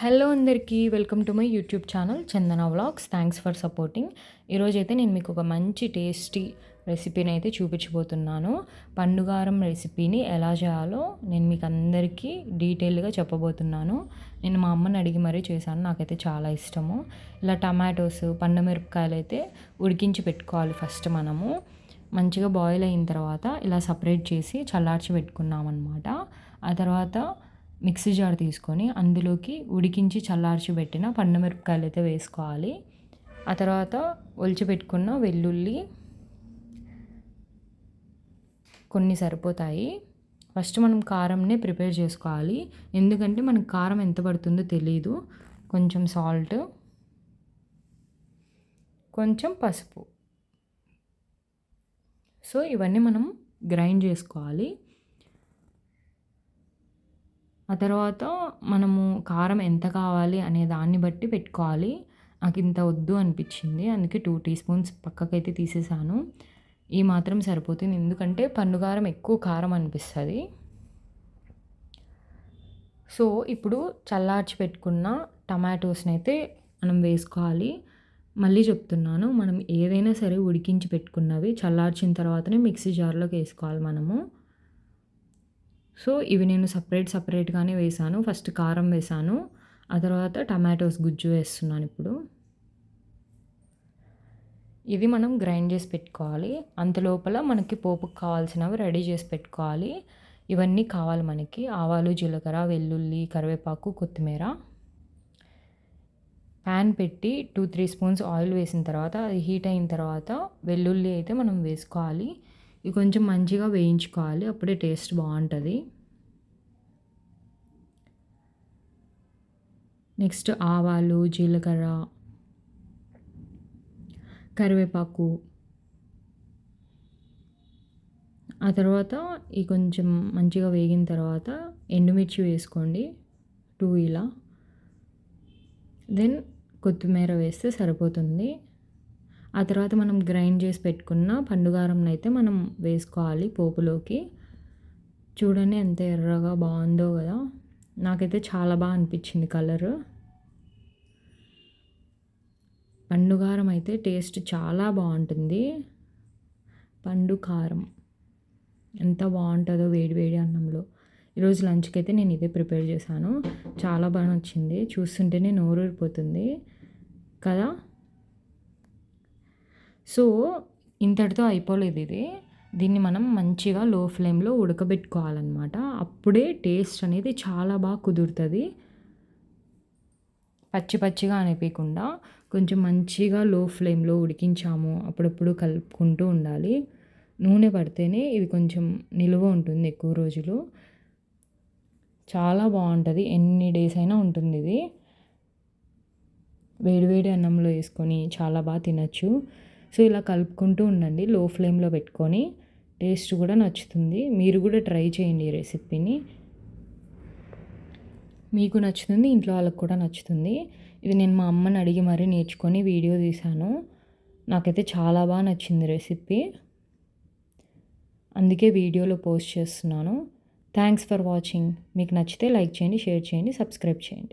Hello అందరికీ welcome to my YouTube channel Chandana vlogs. Thanks for supporting ఈరోజైతే నేను మీకు ఒక మంచి టేస్టీ రెసిపీని అయితే చూపించబోతున్నాను. పండుగారం రెసిపీని ఎలా చేయాలో నేను మీకు అందరికీ డీటెయిల్గా చెప్పబోతున్నాను. నేను మా అమ్మని అడిగి మరీ చేశాను నాకైతే చాలా ఇష్టము. ఇలా టమాటోస్ పండు మిరపకాయలు అయితే ఉడికించి పెట్టుకోవాలి ఫస్ట్ మనము. మంచిగా బాయిల్ అయిన తర్వాత ఇలా సపరేట్ చేసి చల్లార్చి పెట్టుకున్నాం అనమాట ఆ తర్వాత మిక్సీ జార్ తీసుకొని అందులోకి ఉడికించి చల్లార్చి పెట్టిన పండుమిరపకాయలు అయితే వేసుకోవాలి. ఆ తర్వాత ఒలిచిపెట్టుకున్న వెల్లుల్లి కొన్ని సరిపోతాయి. ఫస్ట్ మనం కారంనే ప్రిపేర్ చేసుకోవాలి. ఎందుకంటే మనకు కారం ఎంత పడుతుందో తెలియదు కొంచెం సాల్ట్ కొంచెం పసుపు. సో ఇవన్నీ మనం గ్రైండ్ చేసుకోవాలి. ఆ తర్వాత మనము కారం ఎంత కావాలి అనే దాన్ని బట్టి పెట్టుకోవాలి. నాకు ఇంత వద్దు అనిపించింది. అందుకే టూ టీ స్పూన్స్ పక్కకైతే తీసేసాను. ఈ మాత్రం సరిపోతుంది. ఎందుకంటే పండుగారం ఎక్కువ కారం అనిపిస్తుంది. సో ఇప్పుడు చల్లార్చి పెట్టుకున్న టమాటోస్ని అయితే మనం వేసుకోవాలి. మళ్ళీ చెప్తున్నాను మనం ఏదైనా సరే ఉడికించి పెట్టుకున్నవి చల్లార్చిన తర్వాతనే మిక్సీ జార్లోకి వేసుకోవాలి మనము. సో ఇవి నేను సపరేట్ సపరేట్గానే వేసాను ఫస్ట్ కారం వేసాను ఆ తర్వాత టమాటోస్ గుజ్జు వేస్తున్నాను ఇప్పుడు. ఇది మనం గ్రైండ్ చేసి పెట్టుకోవాలి. అంత లోపల మనకి పోపుకు కావాల్సినవి రెడీ చేసి పెట్టుకోవాలి. ఇవన్నీ కావాలి మనకి. ఆవాలు జీలకర్ర వెల్లుల్లి కరివేపాకు కొత్తిమీర. ప్యాన్ పెట్టి టూ త్రీ స్పూన్స్ ఆయిల్ వేసిన తర్వాత అది హీట్ అయిన తర్వాత వెల్లుల్లి అయితే మనం వేసుకోవాలి. ఇవి కొంచెం మంచిగా వేయించుకోవాలి అప్పుడే టేస్ట్ బాగుంటుంది. నెక్స్ట్ ఆవాలు జీలకర్ర కరివేపాకు. ఆ తర్వాత ఈ కొంచెం మంచిగా వేగిన తర్వాత ఎండుమిర్చి వేసుకోండి టూ ఇలా. దెన్ కొత్తిమీర వేస్తే సరిపోతుంది. ఆ తర్వాత మనం గ్రైండ్ చేసి పెట్టుకున్న పండుగారం అయితే మనం వేసుకోవాలి పోపులోకి. చూడండి ఎంత ఎర్రగా బాగుందో కదా. నాకైతే చాలా బాగా అనిపించింది కలర్. పండుగారం అయితే టేస్ట్ చాలా బాగుంటుంది. పండు కారం. ఎంత బాగుంటుందో వేడి వేడి అన్నంలో. ఈరోజు లంచ్కి అయితే నేను ఇదే ప్రిపేర్ చేశాను. చాలా బాగా నచ్చింది. చూస్తుంటేనే నోరూరిపోతుంది కదా. సో ఇంతటితో అయిపోలేదు ఇది. దీన్ని మనం మంచిగా లో ఫ్లేమ్లో ఉడకబెట్టుకోవాలన్నమాట. అప్పుడే టేస్ట్ అనేది చాలా బాగా కుదురుతుంది. పచ్చి పచ్చిగా అనిపించకుండా కొంచెం మంచిగా లో ఫ్లేమ్లో ఉడికించాము. అప్పుడప్పుడు కలుపుకుంటూ ఉండాలి. నూనె పడితేనే ఇది కొంచెం నిలువ ఉంటుంది ఎక్కువ రోజులు. చాలా బాగుంటుంది. ఎన్ని డేస్ అయినా ఉంటుంది ఇది. వేడివేడి అన్నంలో వేసుకొని చాలా బాగా తినచ్చు. సో ఇలా కలుపుకుంటూ ఉండండి లో ఫ్లేమ్లో పెట్టుకొని. టేస్ట్ కూడా నచ్చుతుంది. మీరు కూడా ట్రై చేయండి ఈ రెసిపీని మీకు నచ్చుతుంది ఇంట్లో వాళ్ళకి కూడా నచ్చుతుంది. ఇది నేను మా అమ్మని అడిగి మరీ నేర్చుకొని వీడియో తీశాను. నాకైతే చాలా బాగా నచ్చింది రెసిపీ అందుకే వీడియోలో పోస్ట్ చేస్తున్నాను. థ్యాంక్స్ ఫర్ వాచింగ్ మీకు నచ్చితే లైక్ చేయండి షేర్ చేయండి సబ్స్క్రైబ్ చేయండి.